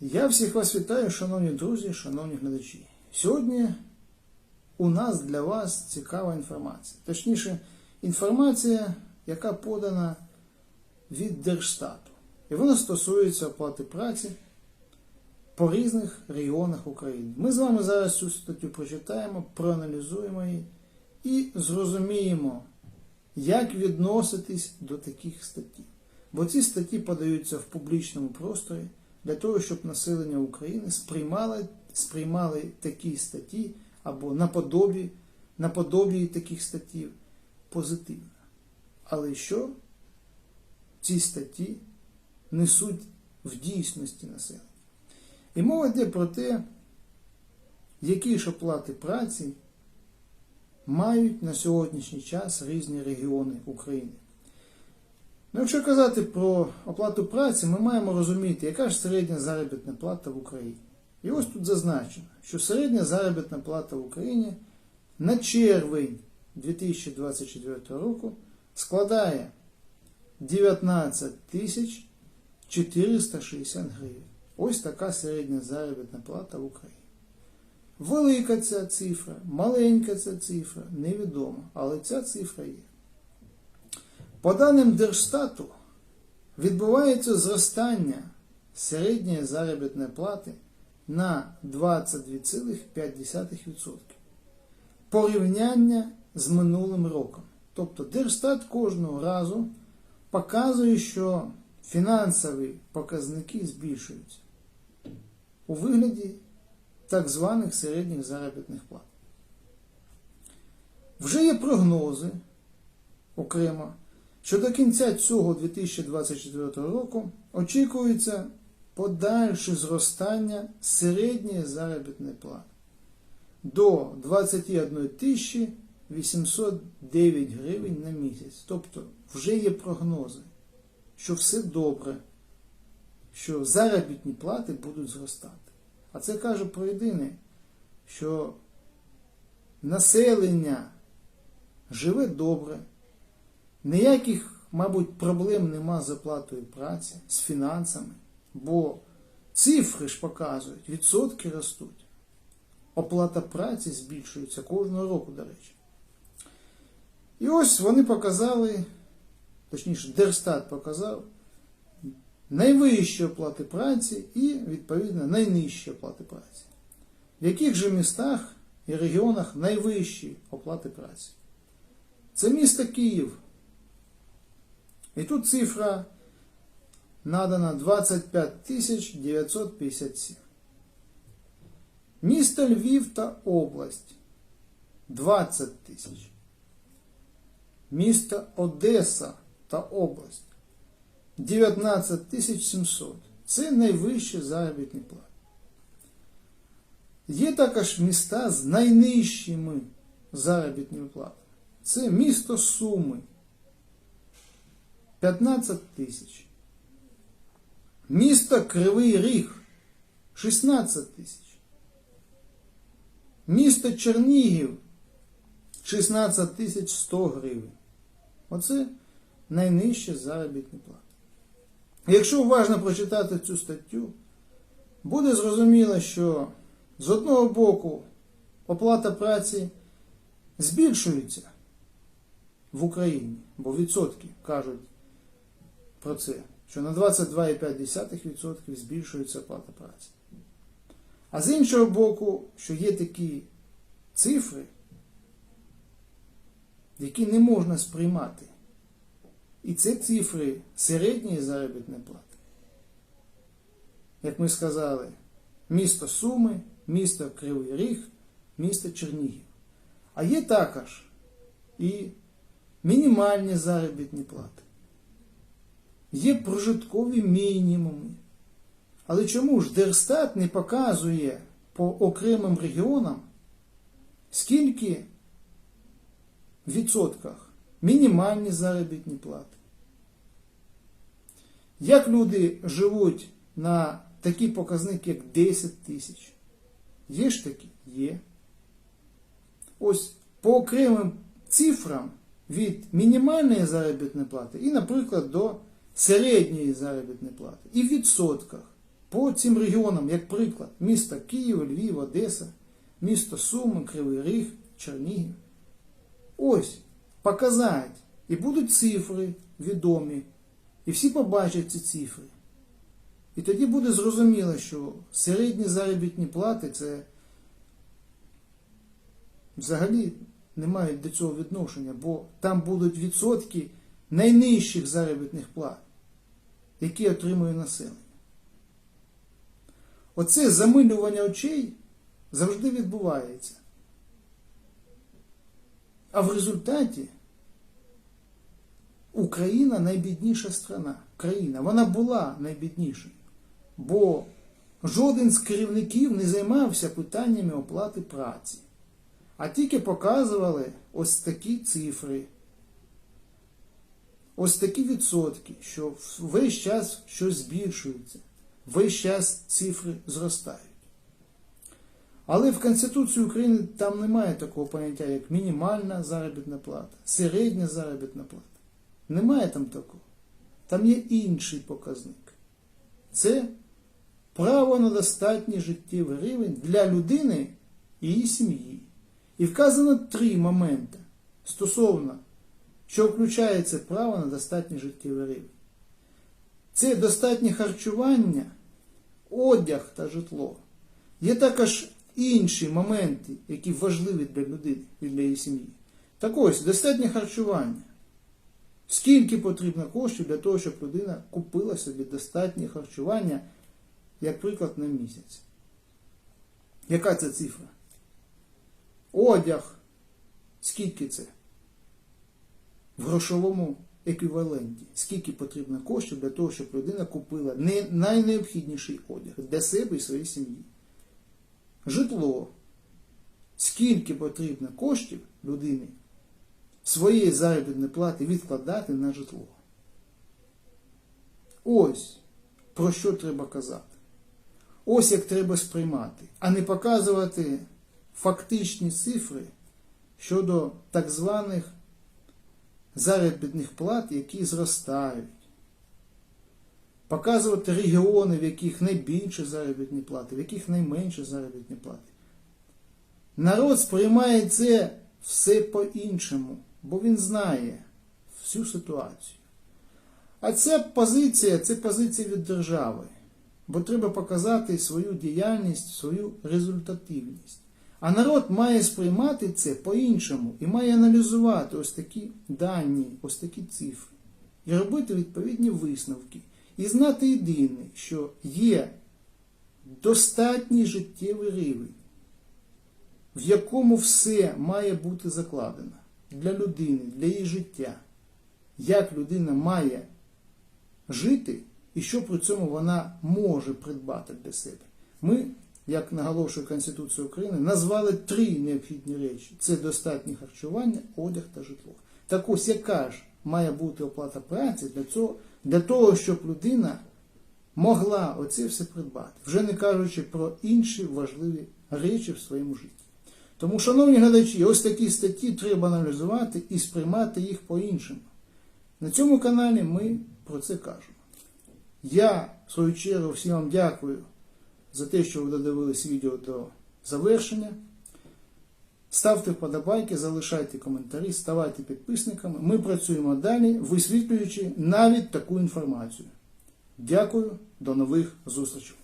Я всіх вас вітаю, шановні друзі, шановні глядачі. Сьогодні у нас для вас цікава інформація. Точніше, інформація, яка подана від Держстату. І вона стосується оплати праці по різних регіонах України. Ми з вами зараз цю статтю прочитаємо, проаналізуємо її і зрозуміємо, як відноситись до таких статей. Бо ці статті подаються в публічному просторі для того, щоб населення України сприймали, сприймали такі статті або наподобі, наподобі таких статтів позитивно. Але що ці статті несуть в дійсності населення? І мова йде про те, які ж оплати праці мають на сьогоднішній час різні регіони України. Ну, якщо казати про оплату праці, ми маємо розуміти, яка ж середня заробітна плата в Україні. І ось тут зазначено, що середня заробітна плата в Україні на червень 2024 року складає 19 тисяч 460 гривень. Ось така середня заробітна плата в Україні. Велика ця цифра, маленька ця цифра, невідомо, але ця цифра є. По даним Держстату, відбувається зростання середньої заробітної плати на 22,5% порівняння з минулим роком. Тобто Держстат кожного разу показує, що фінансові показники збільшуються у вигляді так званих середніх заробітних плат. Вже є прогнози окремо що до кінця цього 2024 року очікується подальше зростання середньої заробітної плати до 21 тисячі 809 гривень на місяць. Тобто вже є прогнози, що все добре, що заробітні плати будуть зростати. А це каже про єдине, що населення живе добре. Ніяких, мабуть, проблем нема з оплатою праці, з фінансами, бо цифри ж показують, відсотки ростуть. Оплата праці збільшується кожного року, до речі. І ось вони показали, точніше, Держстат показав найвищі оплати праці і, відповідно, найнижчі оплати праці. В яких же містах і регіонах найвищі оплати праці? Це місто Київ. І тут цифра надана 25 957. Місто Львів та область 20 тисяч. Місто Одеса та область 19 700. Це найвищі заробітні плати. Є також міста з найнижчими заробітними платами. Це місто Суми 15 тисяч. Місто Кривий Ріг 16 тисяч. Місто Чернігів 16 тисяч 100 гривень. Оце найнижча заробітна плата. Якщо уважно прочитати цю статтю, буде зрозуміло, що з одного боку оплата праці збільшується в Україні, бо відсотки кажуть про це, що на 22,5% збільшується оплата праці. А з іншого боку, що є такі цифри, які не можна сприймати. І це цифри середньої заробітної плати. Як ми сказали, місто Суми, місто Кривий Ріг, місто Чернігів. А є також і мінімальні заробітні плати. Є прожиткові мінімуми. Але чому ж Держстат не показує по окремим регіонам, скільки в відсотках мінімальні заробітні плати? Як люди живуть на такі показники, як 10 тисяч? Є ж такі? Є. Ось по окремим цифрам від мінімальної заробітної плати і, наприклад, до середньої заробітної плати і в відсотках. по цим регіонам, як приклад, місто Київ, Львів, Одеса, місто Суми, Кривий Ріг, Чернігів. Ось, показати. І будуть цифри відомі. І всі побачать ці цифри. І тоді буде зрозуміло, що середні заробітні плати це взагалі не мають до цього відношення, бо там будуть відсотки найнижчих заробітних плат, які отримує населення. Оце замилювання очей завжди відбувається. А в результаті Україна найбідніша страна. Країна. Вона була найбіднішою. Бо жоден з керівників не займався питаннями оплати праці. А тільки показували ось такі цифри. Ось такі відсотки, що весь час щось збільшується, весь час цифри зростають. Але в Конституції України там немає такого поняття, як мінімальна заробітна плата, середня заробітна плата. Немає там такого. Там є інший показник. Це право на достатній життєвий рівень для людини і її сім'ї. І вказано три моменти стосовно, що включає це право на достатній життєвий рівень. Це достатнє харчування, одяг та житло. Є також інші моменти, які важливі для людини і для її сім'ї. Так ось, достатнє харчування. Скільки потрібно коштів для того, щоб людина купила собі достатнє харчування, як приклад, на місяць? Яка це цифра? Одяг. Скільки це? В грошовому еквіваленті. Скільки потрібно коштів для того, щоб людина купила не найнеобхідніший одяг для себе і своєї сім'ї? Житло. Скільки потрібно коштів людині своєї заробітної плати відкладати на житло? Ось про що треба казати. Ось як треба сприймати, а не показувати фактичні цифри щодо так званих заробітних плат, які зростають. Показувати регіони, в яких найбільше заробітні плати, в яких найменше заробітні плати. Народ сприймає це все по-іншому, бо він знає всю ситуацію. А ця позиція це позиція від держави, бо треба показати свою діяльність, свою результативність. А народ має сприймати це по-іншому і має аналізувати ось такі дані, ось такі цифри, і робити відповідні висновки. І знати єдине, що є достатній життєвий рівень, в якому все має бути закладено для людини, для її життя, як людина має жити і що при цьому вона може придбати для себе. Ми як наголошує Конституція України, назвали три необхідні речі: це достатнє харчування, одяг та житло. Так ось яка ж має бути оплата праці для цього, для того, щоб людина могла оце все придбати, вже не кажучи про інші важливі речі в своєму житті. Тому, шановні глядачі, ось такі статті треба аналізувати і сприймати їх по-іншому. На цьому каналі ми про це кажемо. Я, в свою чергу, всім вам дякую за те, що ви додивились відео до завершення. Ставте вподобайки, залишайте коментарі, ставайте підписниками. Ми працюємо далі, висвітлюючи навіть таку інформацію. Дякую, до нових зустрічей.